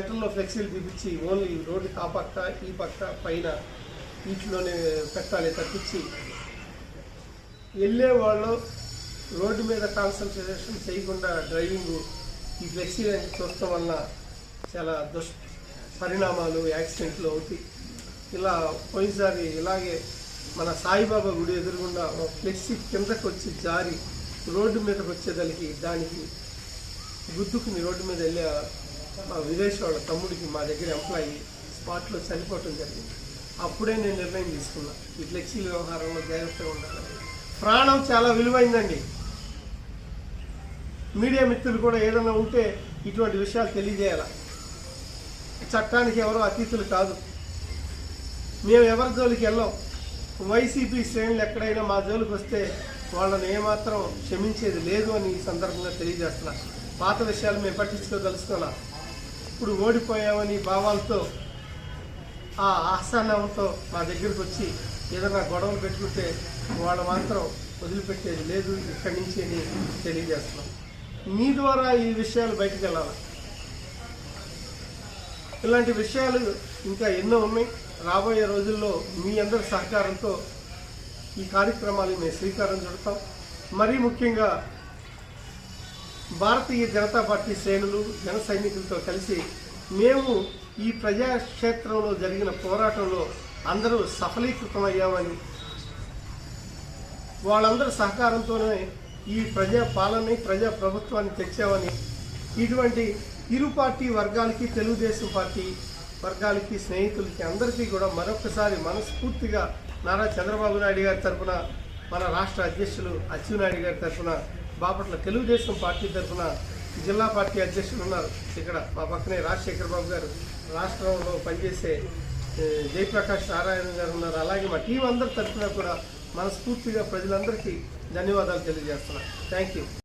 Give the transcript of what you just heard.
ఫ్లెక్సీలు తీపిచ్చి only road ఆ పక్క ఈ పక్క పైన వీటిలోనే పెట్టాలి తప్పించి వెళ్ళే వాళ్ళు రోడ్డు మీద కాన్సన్ట్రేషన్ చేయకుండా డ్రైవింగ్ ఈ ఫ్లెక్సీ చూడటం వల్ల చాలా దుష్ పరిణామాలు యాక్సిడెంట్లు అవుతాయి. ఇలా పోయినసారి ఇలాగే మన సాయిబాబా గుడి ఎదురుగుండా ఒక ఫ్లెక్సీ కిందకు వచ్చి జారి రోడ్డు మీదకి వచ్చేదానికి దానికి గుద్దుకుని రోడ్డు మీద వెళ్ళే మా విదేశీ వాళ్ళ తమ్ముడికి మా దగ్గర ఎంప్లాయీ స్పాట్లో చనిపోవటం జరిగింది. అప్పుడే నేను నిర్ణయం తీసుకున్నా. ఈ ఫ్లెక్సీ వ్యవహారంలో జాగ్రత్తగా ఉండాలని. ప్రాణం చాలా విలువైందండి. మీడియా మిత్రులు కూడా ఏదైనా ఉంటే ఇటువంటి విషయాలు తెలియజేయాలి. చట్టానికి ఎవరో అతీతులు కాదు. మేము ఎవరి జోలికి వెళ్ళాం? వైసీపీ శ్రేణులు ఎక్కడైనా మా జోలికి వస్తే వాళ్ళని ఏమాత్రం క్షమించేది లేదు అని ఈ సందర్భంగా తెలియజేస్తున్నా. పాత విషయాలు మేము పట్టించుకోదలుచుకోవాలా ఇప్పుడు ఓడిపోయామని భావాలతో ఆ ఆసానంతో మా దగ్గరికి వచ్చి ఏదైనా గొడవలు పెట్టుకుంటే వాళ్ళు మాత్రం వదిలిపెట్టేది లేదు ఇక్కడి నుంచి అని తెలియజేస్తున్నాం. మీ ద్వారా ఈ విషయాలు బయటకు వెళ్ళాలి? ఇలాంటి విషయాలు ఇంకా ఎన్నో ఉన్నాయి. రాబోయే రోజుల్లో మీ అందరి సహకారంతో ఈ కార్యక్రమాలు మేము శ్రీకారం చుడతాం. మరీ ముఖ్యంగా భారతీయ జనతా పార్టీ శ్రేణులు జన సైనికులతో కలిసి మేము ఈ ప్రజాక్షేత్రంలో జరిగిన పోరాటంలో అందరూ సఫలీకృతమయ్యామని వాళ్ళందరి సహకారంతోనే ఈ ప్రజా పాలనని ప్రజా ప్రభుత్వాన్ని తెచ్చామని ఇటువంటి ఇరు పార్టీ వర్గాలకి తెలుగుదేశం పార్టీ వర్గాలకి స్నేహితులకి అందరికీ కూడా మరొకసారి మనస్ఫూర్తిగా నారా చంద్రబాబు నాయుడు గారి తరఫున మన రాష్ట్ర అధ్యక్షులు అచ్చెన్నాయుడు గారి తరఫున బాపట్ల తెలుగుదేశం పార్టీ తరఫున జిల్లా పార్టీ అధ్యక్షులు ఉన్నారు. ఇక్కడ మా పక్కనే రాజశేఖర్ బాబు గారు రాష్ట్రంలో పనిచేసే జయప్రకాష్ నారాయణ గారు ఉన్నారు. అలాగే మా టీం అందరి తరఫున కూడా మనస్ఫూర్తిగా ప్రజలందరికీ ధన్యవాదాలు తెలియజేస్తున్నాను. Thank you